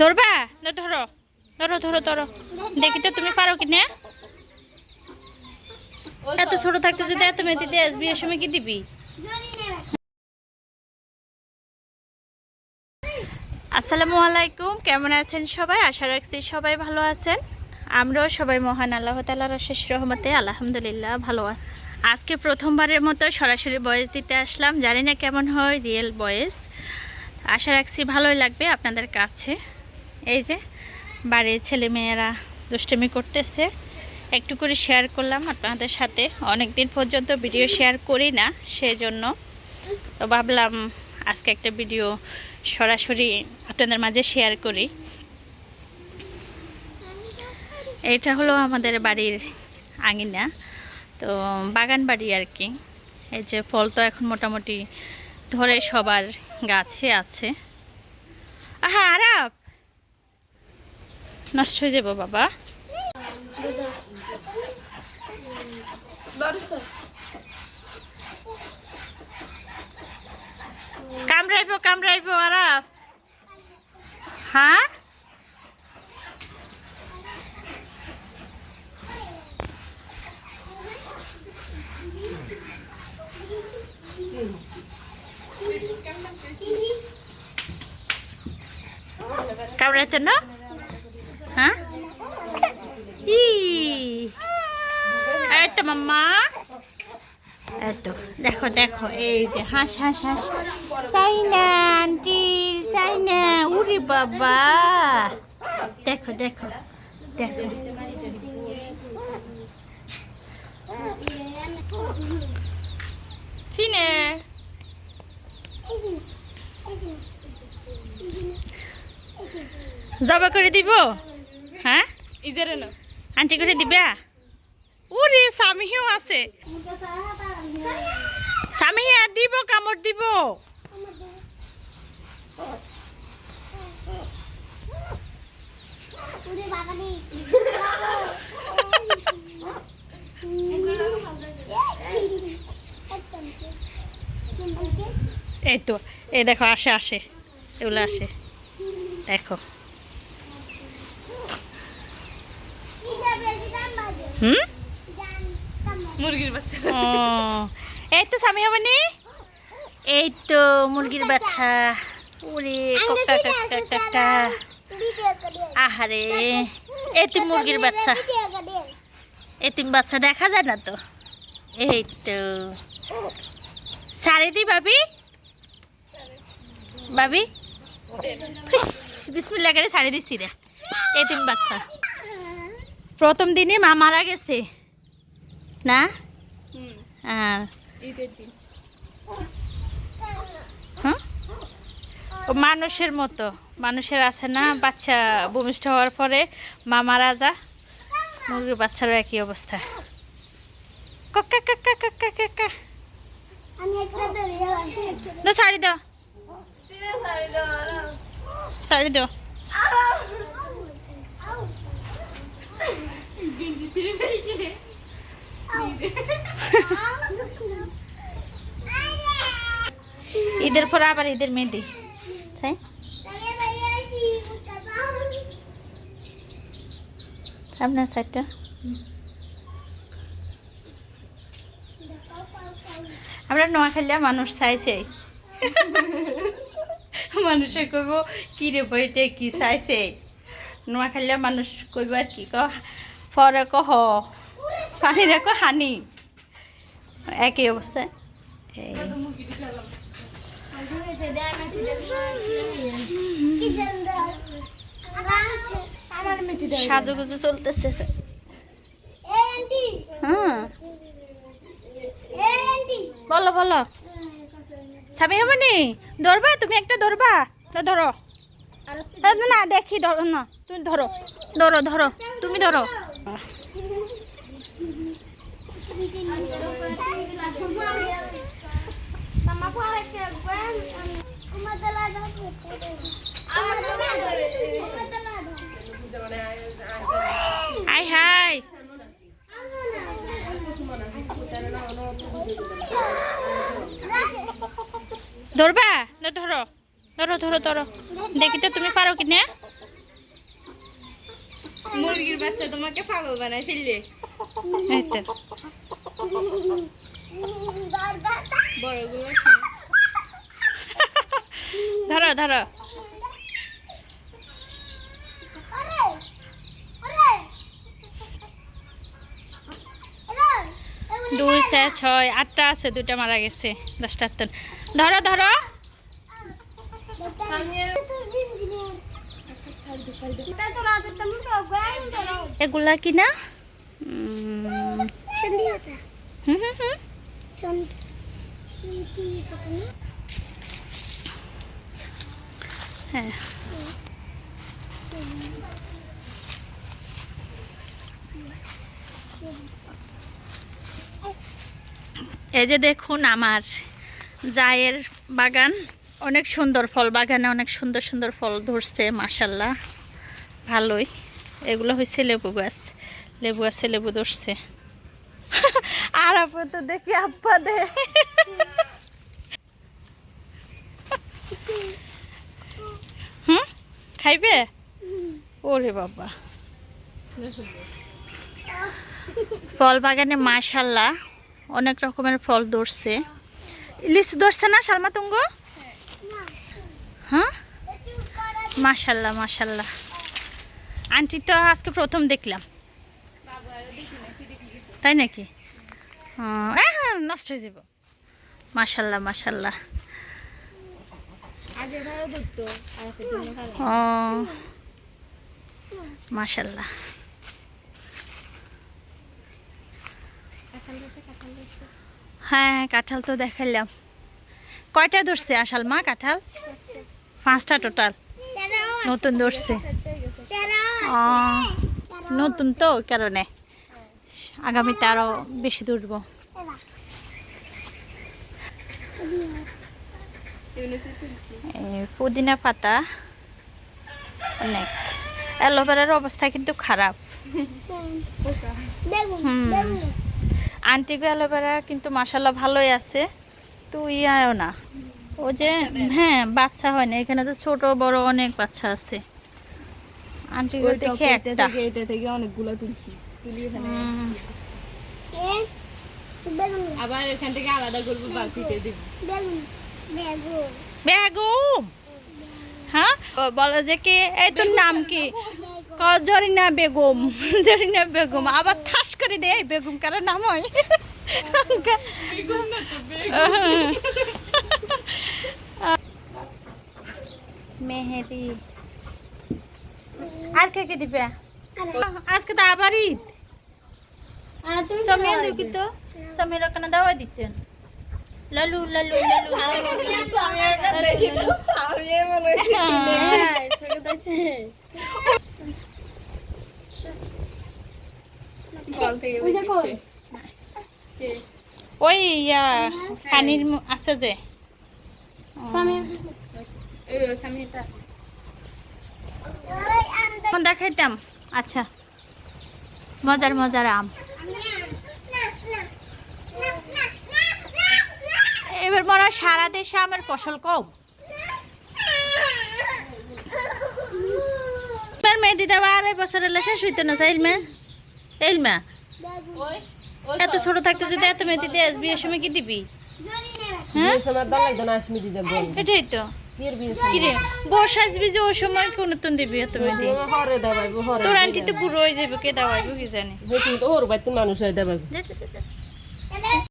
ধরবা? না, ধরো। ধরো ধরো ধরো। দেখি তো তুমি পারো কি না এত ছোট থাকতে যদি এত আসবি এর সময় কি দিবি? আসসালামু আলাইকুম, কেমন আছেন সবাই? আশা রাখছি সবাই ভালো আছেন। আমরাও সবাই মহান, আল্লাহ তালার শেষ রহমতে, আলহামদুলিল্লাহ, ভালো আছি। আজকে প্রথমবারের মতো সরাসরি বয়েস দিতে আসলাম। জানি না কেমন হয় রিয়েল বয়েস। আশা রাখছি ভালোই লাগবে আপনাদের কাছে। এই যে, বাড়ির ছেলে মেয়েরা দুষ্টমি করতেছে। একটু করে শেয়ার করলাম আপনাদের সাথে। অনেক দিন পর্যন্ত ভিডিও শেয়ার করি না সেই জন্য তো ভাবলাম আজকে একটা ভিডিও সরাসরি আপনাদের মাঝে শেয়ার করি। এটা হলো আমাদের বাড়ির আঙিনা। তো বাগান বাড়ি আর কি। এই যে ফল তো এখন মোটামুটি ধরে সবার গাছে আছে। হ্যাঁ আরাপ! নষ্ট হয়ে যাব, বাবা। কামড়াইব কামড়াইব, আরাপ। হ্যাঁ? কামড়াইতে না? হ্যাঁ? ই। এই তো মাম্মা। এই দেখো দেখো, এই যে, হাঁস হাঁস হাঁস। সাইনা আন্টির সাইনা, উরি বাবা। দেখো দেখো দেখো। সিনে। জবা করে দিব? হ্যাঁ? ইজারে না আন্টি করে দিবা? ওরে স্বামীও আছে। স্বামী দিব কামড় দিব। এই তো এই দেখো আসে আসে। এগুলো আসে। দেখো। হুম? মুরগির বাচ্চা। ও এই তো স্বামী হবে নি? এই তো মুরগির বাচ্চা। ওরে কাকা কাকা কাকা আহারে এতিম মুরগির বাচ্চা। এতিম বাচ্চা দেখা যায় না তো? এই তো। সারি দি ভাবি। ভাবি। বিসমিল্লা করে সারি দিচ্ছি রে। এতিম বাচ্চা। প্রথম দিনে মা মারা গেছে। না? হুম। আর ঈদের দিন। হ্যাঁ মানুষের মতো। মানুষের আছে না বাচ্চা ভূমিষ্ঠ হওয়ার পরে মা মারা যা। মুরগির বাচ্চারও একই অবস্থা। কাকা কাকা কাকা কাকা আমি একটা দড়িয়ে দাও শাড়ি দাও শাড়ি দাও ঈদের পরে আবার ঈদের মেহেদি তাই আপনার সাইডটা আমরা নোয়াখালিয়া মানুষ চাইছে মানুষে কইব কি রে বইতে কি চাইছে নোয়াখালিয়া মানুষ কইব আর কি ক পরে কহ পানিরে ক হানি। একই অবস্থায় এই। সাজুগুজু চলতেছে। হ্যাঁ বলো বলো। স্বামী হবে নি ধরবা, তুমি একটা ধরবা। তো ধরো। না, দেখি, ধরো, না, তুমি ধরো। ধরো ধরো, তুমি ধরো। হাই হাই. ধরবা ধরো ধরো ধরো ধরো দেখি তো তুমি পারো কি মুরগির বাচ্চা তোমাকে পাগল বানায় ফেলবে। ধরো ধরো। দুই চার ছয় আটটা আছে দুইটা মারা গেছে দশটার তো ধরো ধরো। এগুলা কি না? হ্যাঁ। এই যে দেখুন আমার জায়ের বাগান। অনেক সুন্দর ফল, বাগানে অনেক সুন্দর সুন্দর ফল ধরছে মাসাল্লাহ ভালোই। এগুলো হয়েছে লেবু গাছ। লেবু গাছে লেবু ধরছে। আর আপু তো দেখি আব্বা দে। হুম? খাইবে? ওরে বাবা। ফল বাগানে মাশাল্লাহ অনেক রকমের ফল ধরছে। ইলিশ ধরছে না, সালমা তুঙ্গ? হ্যাঁ? মাশাল্লাহ মাশাল্লাহ। আন্টি তো আজকে প্রথম দেখলাম। তাই নাকি? হ্যাঁ নষ্ট হয়ে যাব। মাশাল্লাহ মাশাল্লাহ। ও মাশাল্লাহ। হ্যাঁ কাঁঠাল তো দেখাইলাম। কয়টা ধরছে আসাল মা কাঁঠাল? পাঁচটা টোটাল নতুন ধরছে। ও নতুন তো কারণে। আগামীতে আরও বেশি ধরবো। পুদিনা পাতা অনেক। অ্যালোভেরার অবস্থা কিন্তু খারাপ। আন্টিগো অ্যালোভেরা কিন্তু মাসাল্লাহ ভালোই আছে তুই আয়ও না। ও যে হ্যাঁ বাচ্চা হয় না। এখানে তো ছোট বড় অনেক বাচ্চা আছে। আন্টিগো ওই দেখে একটা। থেকে এটা থেকে অনেকগুলো তুলছি। তুলি এখানে। আবার এখান থেকে আলাদা করব বালতিতে দিব। বেগম! হ্যাঁ? ও বলে যে কি? এই তোর নাম কি? জরিনা বেগম। জরিনা বেগম। আবার ঠাস করে দে এই বেগম কার নাম হয়? মেহেদি। আর কে কে দিবে? আজকে তো আবার ঈদ। সমীর দেখি তো সমীর ওখানে দাওয়া দিতেন। লালু লালু হ্যাঁ। বেরিয়েছে। কে? ওই ইয়া পানির আছে যে। দেখাইতাম। আচ্ছা মজার মজার আম। এবার মনে হয় সারা দেশে আমের ফসল কম। মেহেদি দেওয়া আড়াই বছর এলে শেষ হইতো না এত ছোট থাকতে যদি এত মেহেদি দিয়ে আসবি এ সময় কি দিবি? হ্যাঁ? এটাই তো। কির বস আসবি যে ওই সময় কোন তুন দিবি এত মেহেদি হরে দেবাইবো হরে তোর আন্টি তো বুড়ো হয়ে যাবে কে দাওয়াইব কি জানি? ওর মানুষ হয়ে দেবাইবো।